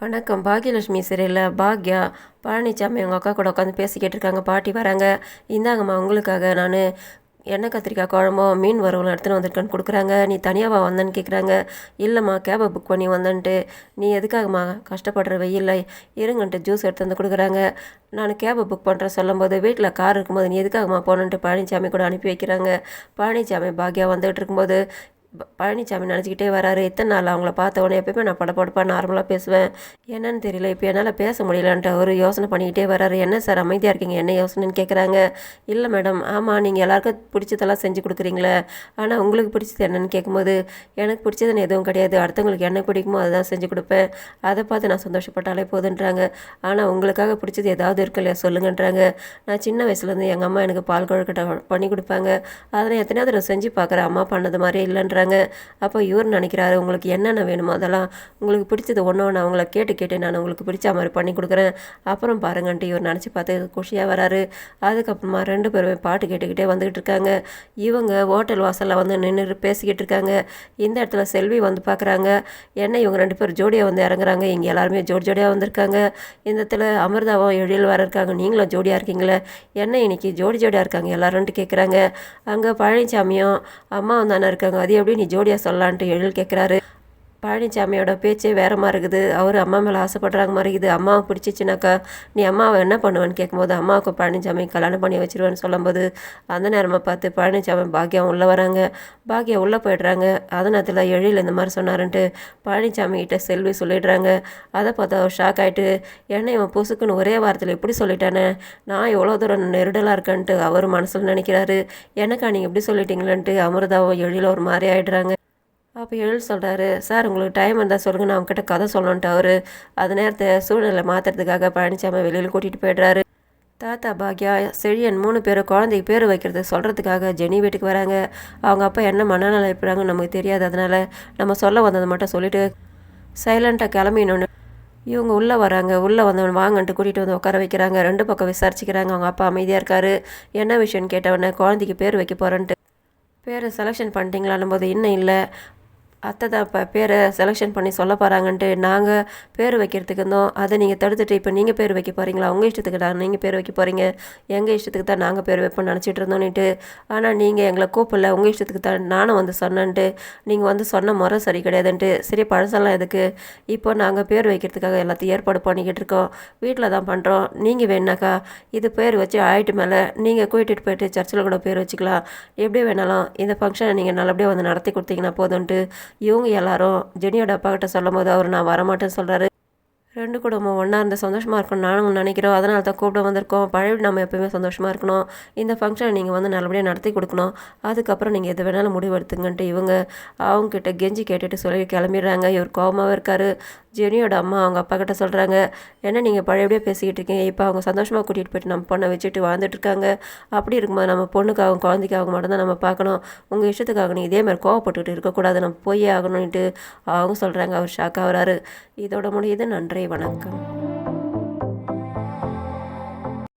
வணக்கம். பாக்யலட்சுமி சீரியலில் பாக்யா பழனிசாமி அவங்க அக்கா கூட உட்காந்து பேசிக்கிட்டு இருக்காங்க. பாட்டி வராங்க. இந்தாங்கம்மா உங்களுக்காக நான் எண்ணெய் கத்திரிக்காய் குழம்போ மீன் வறுவலும் எடுத்துன்னு வந்திருக்கேன்னு கொடுக்குறாங்க. நீ தனியாவா வந்தேன்னு கேட்குறாங்க இல்லைம்மா கேபை புக் பண்ணி வந்தேன்ட்டு. நீ எதுக்காகம்மா கஷ்டப்படுற? வெயில்ல இருங்கன்ட்டு ஜூஸ் எடுத்து வந்து கொடுக்குறாங்க. நான் கேபை புக் பண்ணுறேன் சொல்லும்போது வீட்டில் கார் இருக்கும்போது நீ எதுக்காகம்மா போகணுன்ட்டு பழனிசாமி கூட அனுப்பி வைக்கிறாங்க. பழனிசாமி பாக்யா வந்துகிட்டு இருக்கும்போது பழனிசாமி நினச்சிக்கிட்டே வராரு. இத்தனை நாள் அவங்கள பார்த்த உடனே எப்பயுமே நான் படப்படப்பாக நார்மலாக பேசுவேன். என்னன்னு தெரியல. இப்போ என்னால் பேச முடியலன்ட்டு அவர் யோசனை பண்ணிக்கிட்டே வராரு. என்ன சார் அமைதியாக இருக்கீங்க? என்ன யோசனைன்னு கேட்குறாங்க இல்லை மேடம். ஆமாம் நீங்கள் எல்லாருக்கும் பிடிச்சதெல்லாம் செஞ்சு கொடுக்குறீங்களே. ஆனால் உங்களுக்கு பிடிச்சது என்னன்னு கேட்கும்போது எனக்கு பிடிச்சதுன்னு எதுவும் கிடையாது. அடுத்தவங்களுக்கு என்ன பிடிக்குமோ அதுதான் செஞ்சு கொடுப்பேன். அதை பார்த்து நான் சந்தோஷப்பட்டாலே போதுன்றாங்க. ஆனால் உங்களுக்காக பிடிச்சது ஏதாவது இருக்கு இல்லையா? சொல்லுங்கன்றாங்க. நான் சின்ன வயசுலேருந்து எங்கள் அம்மா எனக்கு பால் கொழுக்கட்டை பண்ணி கொடுப்பாங்க. அதனை எத்தனையாவது நான் செஞ்சு பார்க்குறேன். அம்மா பண்ணது மாதிரியே இல்லைன்றாங்க. அப்போ இவர் நினைக்கிறாரு உங்களுக்கு என்னென்ன வேணுமோ அதெல்லாம் உங்களுக்கு பிடிச்சது ஒன்று ஒன்று அவங்கள கேட்டு கேட்டு நான் உங்களுக்கு பிடிச்ச மாதிரி பண்ணி கொடுக்குறேன். அப்புறம் பாருங்கன்ட்டு இவர் நினச்சி பார்த்து குஷியாக வராரு. அதுக்கப்புறமா ரெண்டு பேருமே பாட்டு கேட்டுக்கிட்டே வந்துக்கிட்டு இருக்காங்க. இவங்க ஹோட்டல் வாசலில் வந்து நின்று பேசிக்கிட்டு இருக்காங்க. இந்த இடத்துல செல்வி வந்து பார்க்குறாங்க என்ன இவங்க ரெண்டு பேரும் ஜோடியாக வந்து இறங்குறாங்க. இங்கே எல்லாருமே ஜோடி ஜோடியாக வந்திருக்காங்க. இந்த இடத்துல அமிர்தாவும் எழில் வர இருக்காங்க. நீங்களும் ஜோடியாக இருக்கீங்களே. என்ன இன்னைக்கு ஜோடி ஜோடியாக இருக்காங்க. எல்லாரும்ட்டு கேட்குறாங்க அங்கே பழனிசாமியும் அம்மாவும் தானே இருக்காங்க. அது எப்படி நீ ஜோடியாக சொல்லலான்ட்டு எழில் கேட்குறாரு பழனிசாமியோட பேச்சே வேற மாதிரி இருக்குது. அவர் அம்மா மேலே ஆசைப்படுறாங்க மாதிரி இருக்குது. அம்மாவை பிடிச்சிச்சுனாக்கா நீ அம்மாவை என்ன பண்ணுவேன்னு கேட்கும்போது அம்மாவுக்கு பழனிசாமி கல்யாணம் பண்ணி வச்சிருவேன்னு சொல்லும்போது அந்த நேரமாக பார்த்து பழனிசாமி பாக்கியம் உள்ளே வராங்க. பாக்கியம் உள்ளே போயிடுறாங்க. அதை நேரத்தில் எழில் இந்த மாதிரி சொன்னாருன்ட்டு பழனிசாமி கிட்ட செல்வி சொல்லிடுறாங்க. அதை பார்த்தா அவர் ஷாக் ஆகிட்டு என்ன இவன் புசுக்குன்னு ஒரே வாரத்தில் இப்படி சொல்லிட்டானே? நான் எவ்வளோ தூரம் நெருடலாக இருக்கேன்ட்டு அவர் மனசில் நினைக்கிறாரு. எனக்கா நீங்கள் எப்படி சொல்லிட்டீங்களேன்ட்டு அமிர்தாவும் எழில ஒரு மாதிரி ஆகிடுறாங்க அப்போ எழில் சொல்கிறாரு சார் உங்களுக்கு டைம் இருந்தால் சொல்லுங்கள் நான் அவங்ககிட்ட கதை சொல்லணுன்ட்டு அவர் அது நேரத்தை சூழ்நிலை மாற்றுறதுக்காக பழனிசாமி வெளியில் கூட்டிகிட்டு போயிடுறாரு. தாத்தா பாக்யா செழியன் மூணு பேரும் குழந்தைக்கு பேர் வைக்கிறது சொல்கிறதுக்காக ஜெனி வீட்டுக்கு வராங்க. அவங்க அப்பா என்ன மனநிலை இருப்பாங்கன்னு நமக்கு தெரியாது. அதனால் நம்ம சொல்ல வந்ததை மட்டும் சொல்லிட்டு சைலண்ட்டாக கிளம்பினோன்னு இவங்க உள்ளே வராங்க உள்ளே வந்தவன் வாங்கன்ட்டு கூட்டிகிட்டு வந்து உட்கார வைக்கிறாங்க. ரெண்டு பக்கம் விசாரிச்சுக்கிறாங்க. அவங்க அப்பா அமைதியாக இருக்காரு. என்ன விஷயம்னு கேட்டவொடனே குழந்தைக்கு பேர் வைக்க போகிறேன்ட்டு பேர் செலெக்ஷன் பண்ணிட்டீங்களான்னும் போது இன்னும் இல்லை. அத்தை தான் இப்போ பேரை செலெக்ஷன் பண்ணி சொல்ல போகிறாங்கன்ட்டு நாங்கள் பேர் வைக்கிறதுக்கு இருந்தோம். அதை நீங்கள் தடுத்துட்டு இப்போ நீங்கள் பேர் வைக்க போகிறீங்களா உங்கள் இஷ்டத்துக்கு தான் நீங்கள் பேர் வைக்க போகிறீங்க எங்கள் இஷ்டத்துக்கு தான் நாங்கள் பேர் வைப்போம்னு நினச்சிட்டு இருந்தோன்னுட்டு ஆனால் நீங்கள் எங்களை கூப்பிடல. உங்கள் இஷ்டத்துக்கு தான் நானும் வந்து சொன்னேன்ட்டு. நீங்கள் வந்து சொன்ன முறை சரி கிடையாதுன்ட்டு. சரி பழசெல்லாம் எதுக்கு? இப்போ நாங்கள் பேர் வைக்கிறதுக்காக எல்லாத்தையும் ஏற்பாடு பண்ணிக்கிட்டு இருக்கோம். வீட்டில் தான் பண்ணுறோம் நீங்கள் வேணாக்கா இது பேர் வச்சு ஆயிட்டு மேலே நீங்கள் கூட்டிகிட்டு போயிட்டு சர்ச்சில் கூட பேர் வச்சுக்கலாம். எப்படி வேணாலும் இந்த ஃபங்க்ஷனை நீங்கள் நல்லபடியாக வந்து நடத்தி கொடுத்தீங்கன்னா போதும்ன்ட்டு இவங்க எல்லாரும் ஜெனியோட அப்பா கிட்ட சொல்லும் போது அவர் நான் வரமாட்டேன்னு சொல்கிறாரு ரெண்டு குடும்பம் ஒன்றா இருந்து சந்தோஷமாக இருக்கணும் நானும் நினைக்கிறோம். அதனால தான் கூப்பிட வந்திருக்கோம். பழைய நம்ம எப்பயுமே சந்தோஷமாக இருக்கணும். இந்த ஃபங்க்ஷனை நீங்கள் வந்து நல்லபடியாக நடத்தி கொடுக்கணும். அதுக்கப்புறம் நீங்கள் எது வேணாலும் முடிவு எடுத்துங்கன்ட்டு இவங்க அவங்கக்கிட்ட கெஞ்சி கேட்டுட்டு சொல்லி கிளம்பிடுறாங்க. இவர் கோவமாகவே இருக்காரு. ஜெனியோட அம்மா அவங்க அப்பா கிட்ட சொல்கிறாங்க என்ன நீங்கள் பழையபடியாக பேசிக்கிட்டு இருக்கீங்க? இப்போ அவங்க சந்தோஷமாக கூட்டிகிட்டு போயிட்டு நம்ம பொண்ணை வச்சுட்டு வாழ்ந்துட்டுருக்காங்க அப்படி இருக்கும்போது நம்ம பொண்ணுக்காகவும் குழந்தைக்காகவும் மட்டும்தான் நம்ம பார்க்கணும். உங்கள் இஷ்டத்துக்காக நீ இதே மாதிரி கோவப்பட்டுக்கிட்டு இருக்கக்கூடாது. நம்ம போயே ஆகணும்னுட்டு அவங்க சொல்கிறாங்க அவர் ஷாக் ஆகுறாரு. இதோட முடியுது. நன்றி. வணக்கம்.